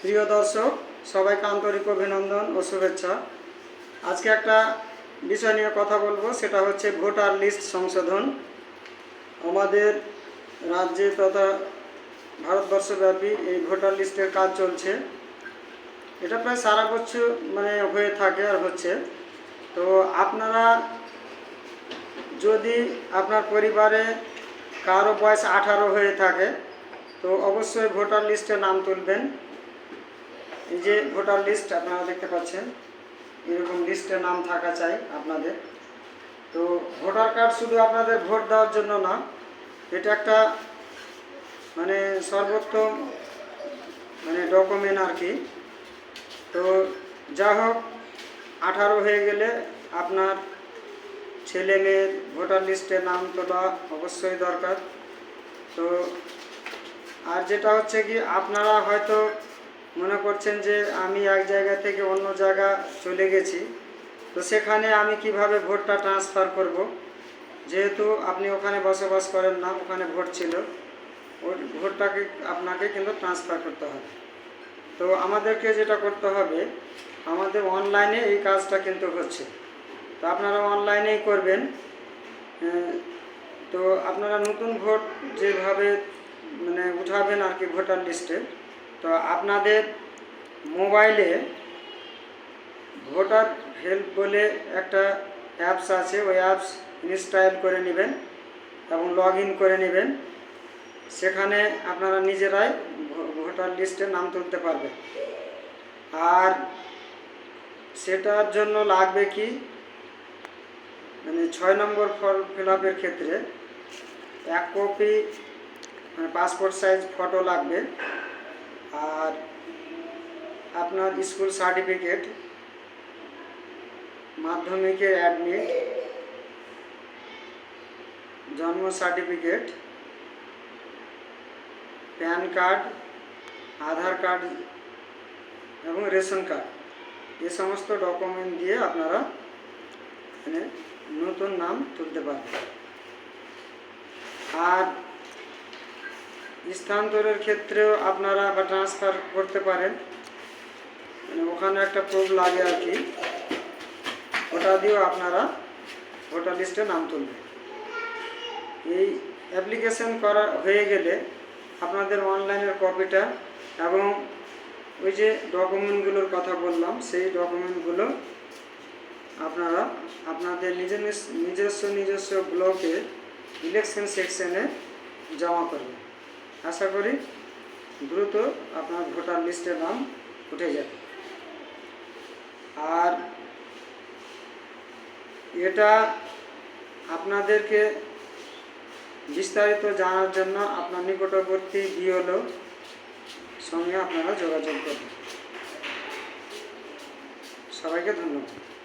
প্রিয় দর্শক, সবাইকে আন্তরিক অভিনন্দন ও শুভেচ্ছা। আজকে একটা বিষয় নিয়ে কথা বলব, সেটা হচ্ছে ভোটার লিস্ট সংশোধন। আমাদের রাজ্যে তথা ভারতবর্ষব্যাপী এই ভোটার লিস্টের কাজ চলছে। এটা প্রায় সারা বছর মানে হয়ে থাকে আর হচ্ছে। তো আপনারা যদি আপনার পরিবারে কারও বয়স আঠারো হয়ে থাকে, তো অবশ্যই ভোটার লিস্টে নাম তুলবেন। এই যে ভোটার লিস্ট আপনারা দেখতে পাচ্ছেন, এরকম লিস্টে নাম থাকা চাই আপনাদের। তো ভোটার কার্ড শুধু আপনাদের ভোট দেওয়ার জন্য না, এটা একটা মানে সর্বোত্তম মানে ডকুমেন্ট আর কি। তো যা হোক, আঠারো হয়ে গেলে আপনার ছেলে মেয়ের ভোটার লিস্টে নাম তোলা অবশ্যই দরকার। তো আর যেটা হচ্ছে কি, আপনারা হয়তো মনে করছেন যে আমি এক জায়গা থেকে অন্য জায়গা চলে গেছি। তো সেখানে আমি কীভাবে ভোটটা ট্রান্সফার করব? যেহেতু আপনি ওখানে বসবাস করেন না, ওখানে ভোট ছিল। ওই ভোটটাকে আপনাকে কিন্তু ট্রান্সফার করতে হবে। তো আমাদেরকে যেটা করতে হবে, আমাদের অনলাইনে এই কাজটা কিন্তু হচ্ছে। তো আপনারা অনলাইনেই করবেন। তো আপনারা নতুন ভোট যেভাবে মানে উঠাবেন আর কি ভোটার লিস্টে তো আপনাদের মোবাইলে ভোটার হেল্প বলে একটা অ্যাপস আছে, ওই অ্যাপস ইনস্টল করে নেবেন এবং লগ করে নেবেন। সেখানে আপনারা নিজেরাই ভোটার লিস্টে নাম তুলতে পারবেন। আর সেটার জন্য লাগবে কি? মানে ছয় নম্বর ফর্ম ফিল আপের ক্ষেত্রে এক কপি মানে পাসপোর্ট সাইজ ফটো লাগবে। আর আপনার স্কুল সার্টিফিকেট, মাধ্যমিকের অ্যাডমিট জন্ম certificate, PAN card, Aadhaar card এবং রেশন কার্ড। এ সমস্ত ডকুমেন্ট দিয়ে আপনারা মানে নতুন নাম তুলতে পারবেন। আর স্থানান্তরের ক্ষেত্রেও আপনারা বা ট্রান্সফার করতে পারেন। মানে ওখানে একটা প্রুফ লাগে আর কি। ওটা দিয়েও আপনারা ভোটার লিস্টে নাম তুলবেন। এই অ্যাপ্লিকেশন করা হয়ে গেলে আপনাদের অনলাইনের কপিটা এবং ওই যে ডকুমেন্টগুলোর কথা বললাম, সেই ডকুমেন্টগুলো আপনারা আপনাদের নিজের নিজ- নিজস্ব নিজস্ব ব্লকে ইলেকশন সেকশনে জমা করবেন। আশা করি দ্রুত আপনার ভোটার লিস্টের নাম উঠে যাবে। আর এটা আপনাদেরকে বিস্তারিত জানার জন্য আপনার নিকটবর্তী বিওলো সঙ্গে আপনারা যোগাযোগ করবেন সবাইকে ধন্যবাদ।